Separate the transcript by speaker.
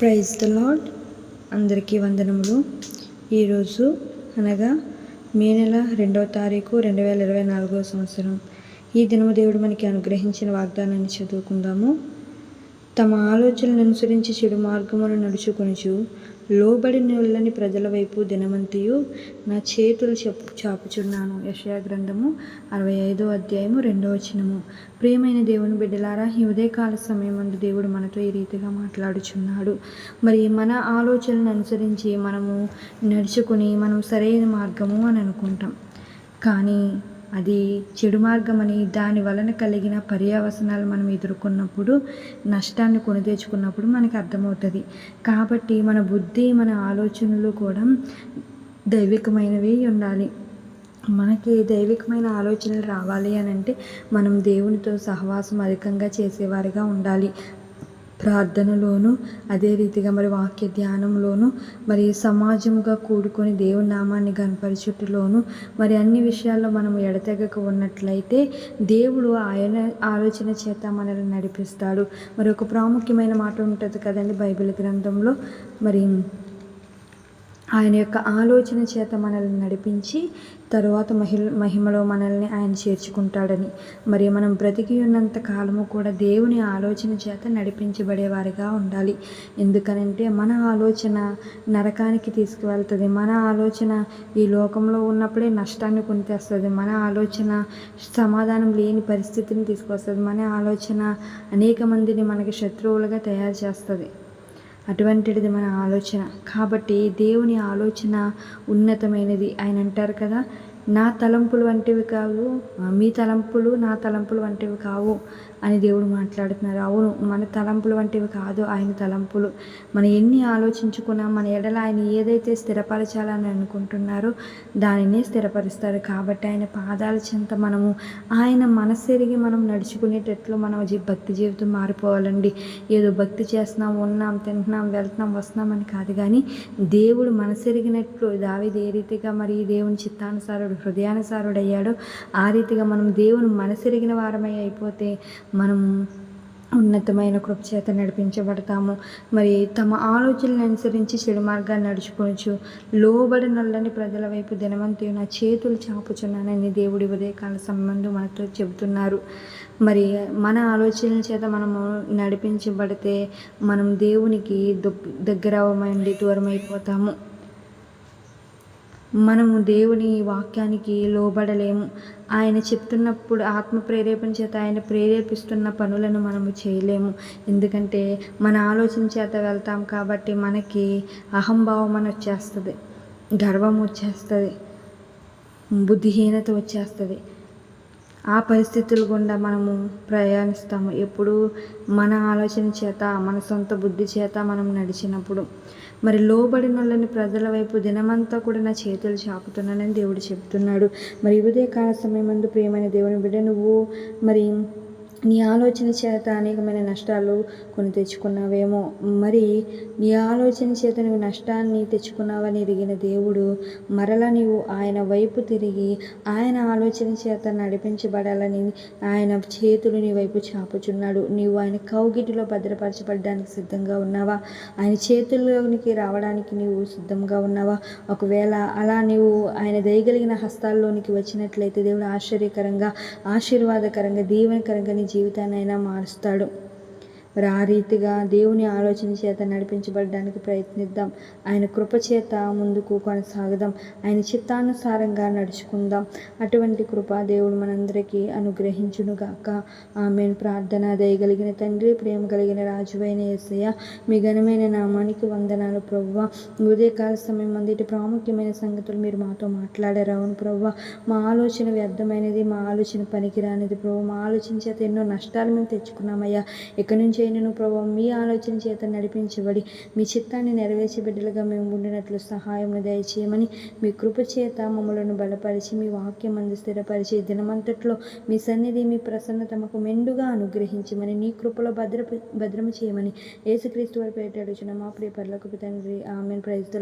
Speaker 1: Praise the lord అందరికీ వందనములు. ఈరోజు అనగా మే నెల రెండవ తారీఖు రెండు వేల ఇరవై నాలుగవ సంవత్సరం. ఈ దినము దేవుడు మనకి అనుగ్రహించిన వాగ్దానాన్ని చదువుకుందాము. తమ ఆలోచనలను అనుసరించి చెడు మార్గమును నడుచుకొనుచు లోబడినోళ్ళని ప్రజల వైపు దినమంతియు నా చేతులు చెప్పు చాపుచున్నాను. యషయా గ్రంథము అరవై ఐదో అధ్యాయము రెండో వచనము. ప్రియమైన దేవుని బిడ్డలారా ఈ ఉదయకాల సమయమందు దేవుడు మనతో ఈ రీతిగా మాట్లాడుచున్నాడు. మరి మన ఆలోచనలను అనుసరించి మనము నడుచుకుని మనం సరైన మార్గము అని అనుకుంటాం. కానీ అది చెడు మార్గమని దాని వలన కలిగిన పర్యావసనాలు మనం ఎదుర్కొన్నప్పుడు నష్టాన్ని కొని తెచ్చుకున్నప్పుడు మనకు అర్థమవుతుంది. కాబట్టి మన బుద్ధి మన ఆలోచనలు కూడా దైవికమైనవి ఉండాలి. మనకి దైవికమైన ఆలోచనలు రావాలి అని అంటే మనం దేవునితో సహవాసం అధికంగా చేసేవారిగా ఉండాలి. ప్రార్థనలోను అదే రీతిగా మరి వాక్య ధ్యానంలోను మరి సమాజముగా కూడుకొని దేవుని నామాన్ని కనపరచుటలోను మరి అన్ని విషయాల్లో మనం ఎడతెగక ఉన్నట్లయితే దేవుడు ఆయన ఆలోచన చేత మనల్ని నడిపిస్తాడు. మరి ఒక ప్రాముఖ్యమైన మాట ఉంటుంది కదండి బైబిల్ గ్రంథంలో. మరి ఆయన యొక్క ఆలోచన చేత మనల్ని నడిపించి తరువాత మహిళ మహిమలో మనల్ని ఆయన చేర్చుకుంటాడని. మరి మనం బ్రతికి ఉన్నంత కాలము కూడా దేవుని ఆలోచన చేత నడిపించబడేవారిగా ఉండాలి. ఎందుకనంటే మన ఆలోచన నరకానికి తీసుకువెళ్తుంది. మన ఆలోచన ఈ లోకంలో ఉన్నప్పుడే నష్టాన్ని కొనితేస్తుంది. మన ఆలోచన సమాధానం లేని పరిస్థితిని తీసుకొస్తుంది మన ఆలోచన అనేక మందిని మనకి శత్రువులుగా తయారు చేస్తుంది. అటువంటిది మన ఆలోచన. కాబట్టి దేవుని ఆలోచన ఉన్నతమైనది. ఆయన అంటారు కదా నా తలంపులు వంటివి కావు మీ తలంపులు నా తలంపులు వంటివి కావు. అని దేవుడు మాట్లాడుతున్నారు. అవును మన తలంపులు వంటివి కాదు ఆయన తలంపులు. మనం ఎన్ని ఆలోచించుకున్నా మన ఎడల ఆయన ఏదైతే స్థిరపరచాలని అనుకుంటున్నారో దానినే స్థిరపరుస్తారు. కాబట్టి ఆయన పాదాల చెంత మనము ఆయన మనసెరిగి మనం నడుచుకునేటట్లు మనం భక్తి జీవితం మారిపోవాలండి. ఏదో భక్తి చేస్తున్నాం ఉన్నాం తింటున్నాం వెళ్తున్నాం వస్తున్నాం అని కాదు కానీ దేవుడు మనసెరిగినట్లు దావిది ఏ రీతిగా మరి దేవుని చిత్తానుసారుడు హృదయానుసారుడు అయ్యాడో ఆ రీతిగా మనం దేవుని మనసెరిగిన వారమై అయిపోతే మనం ఉన్నతమైన కృప చేత నడిపించబడతాము. మరి తమ ఆలోచనలను అనుసరించి చెడు మార్గాన్ని నడుచుకోవచ్చు లోబడి నల్లని ప్రజల వైపు దినవంతి నా చేతులు చాపుచున్నానని దేవుడి ఉదయకాల సంబంధం మనతో చెబుతున్నారు. మరి మన ఆలోచనల చేత మనము నడిపించబడితే మనం దేవునికి దగ్గర అవ్వమండి దూరం అయిపోతాము మనము దేవుని వాక్యానికి లోబడలేము. ఆయన చెప్తున్నప్పుడు ఆత్మ ప్రేరేపణ చేత ఆయన ప్రేరేపిస్తున్న పనులను మనము చేయలేము. ఎందుకంటే మన ఆలోచన చేత వెళ్తాం కాబట్టి మనకి అహంభావం అని వచ్చేస్తుంది గర్వం వచ్చేస్తుంది బుద్ధిహీనత వచ్చేస్తుంది. ఆ పరిస్థితుల గుండా మనము ప్రయాణిస్తాము. ఎప్పుడు మన ఆలోచన చేత మన సొంత బుద్ధి చేత మనం నడిచినప్పుడు. మరి లోబడినోళ్ళని ప్రజల వైపు దినమంతా కూడా నా చేతులు చాపుతున్నానని దేవుడు చెప్తున్నాడు. మరి ఉదయ కాల సమయం మందు ప్రియమైన దేవుని బిడ్డ నువ్వు మరి నీ ఆలోచన చేత అనేకమైన నష్టాలు కొన్ని తెచ్చుకున్నావేమో. మరి నీ ఆలోచన చేత నువ్వు నష్టాన్ని తెచ్చుకున్నావని ఎరిగిన దేవుడు మరలా నీవు ఆయన వైపు తిరిగి ఆయన ఆలోచన చేత నడిపించబడాలని ఆయన చేతులు నీ వైపు చాపుచున్నాడు. నీవు ఆయన కౌగిటిలో భద్రపరచబడడానికి సిద్ధంగా ఉన్నావా? ఆయన చేతుల్లోనికి రావడానికి నీవు సిద్ధంగా ఉన్నావా? ఒకవేళ అలా నీవు ఆయన దయగలిగిన హస్తాల్లోనికి వచ్చినట్లయితే దేవుడు ఆశ్చర్యకరంగా ఆశీర్వాదకరంగా దీవెనకరంగా నీ జీవితాన్ని అయినా మారుస్తాడు. ఆ రీతిగా దేవుని ఆలోచన చేత నడిపించబడడానికి ప్రయత్నిద్దాం. ఆయన కృప చేత ముందుకు కొనసాగుదాం. ఆయన చిత్తానుసారంగా నడుచుకుందాం. అటువంటి కృప దేవుడు మనందరికీ అనుగ్రహించునుగాక. ఆమె ప్రార్థన దయగలిగిన తండ్రి ప్రేమ కలిగిన రాజువైన ఏసయ్య మీ ఘనమైన నామానికి వందనాలు ప్రవ్వ. ఉదయకాల సమయం అందిటి ప్రాముఖ్యమైన సంగతులు మీరు మాతో మాట్లాడారు అవును ప్రవ్వ. మా ఆలోచన వ్యర్థమైనది మా ఆలోచన పనికిరానిది ప్రభు మా ఆలోచన చేత ఎన్నో నష్టాలు మేము తెచ్చుకున్నామయ్యా. ఇక్కడి నుంచి చేయను ప్రభావ మీ ఆలోచన చేత నడిపించబడి మీ చిత్తాన్ని నెరవేర్చే బిడ్డలుగా మేము ఉండినట్లు సహాయం దయచేయమని మీ కృప చేత మమ్మలను బలపరిచి మీ వాక్యం అందు స్థిరపరిచి దినమంతట్లో మీ సన్నిధి మీ ప్రసన్న తమకు మెండుగా అనుగ్రహించమని నీ కృపలో భద్ర భద్రము చేయమని యేసుక్రీస్తు వారి పేట అడుగుచున్న. మా ప్రియ పర్లకు తండ్రి. ఆమె ప్రైజ్